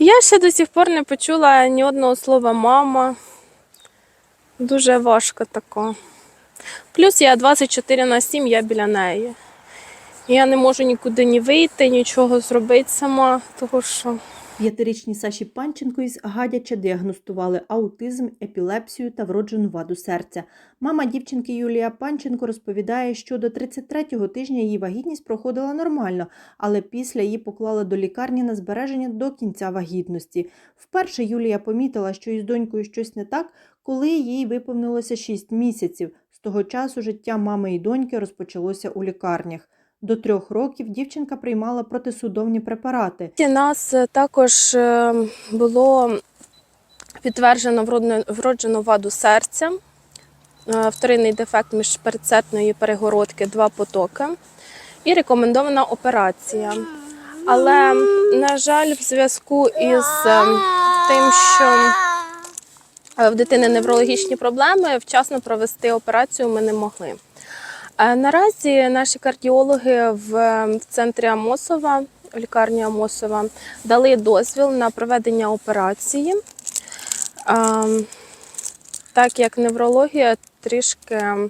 Я ще до сих пор не почула ні одного слова мама. Дуже важко тако. Плюс я 24 на 7, я біля неї. Я не можу нікуди ні вийти, нічого зробити сама, тому що П'ятирічній Саші Панченко із Гадяча діагностували аутизм, епілепсію та вроджену ваду серця. Мама дівчинки Юлія Панченко розповідає, що до 33-го тижня її вагітність проходила нормально, але після її поклали до лікарні на збереження до кінця вагітності. Вперше Юлія помітила, що із донькою щось не так, коли їй виповнилося 6 місяців. З того часу життя мами і доньки розпочалося у лікарнях. До трьох років дівчинка приймала протисудовні препарати. Нас е, також е, було підтверджено вроджену ваду серця, е, вторинний дефект міжпередсердної перегородки, два потоки і рекомендована операція. Але, на жаль, в зв'язку із тим, що в дитини неврологічні проблеми, вчасно провести операцію ми не могли. Наразі наші кардіологи в, в центрі Амосова, лікарні Амосова, дали дозвіл на проведення операції, Ем, так як неврологія трішки е,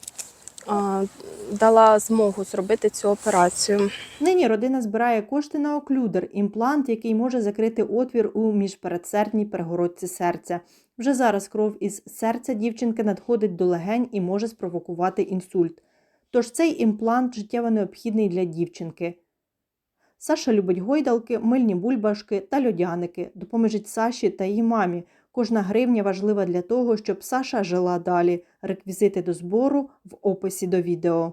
дала змогу зробити цю операцію. Нині родина збирає кошти на оклюдер, імплант, який може закрити отвір у міжпередсердній перегородці серця. Вже зараз кров із серця дівчинки надходить до легень і може спровокувати інсульт. Тож цей імплант життєво необхідний для дівчинки. Саша любить гойдалки, мильні бульбашки та льодяники. Допоможіть Саші та її мамі. Кожна гривня важлива для того, щоб Саша жила далі. Реквізити до збору в описі до відео.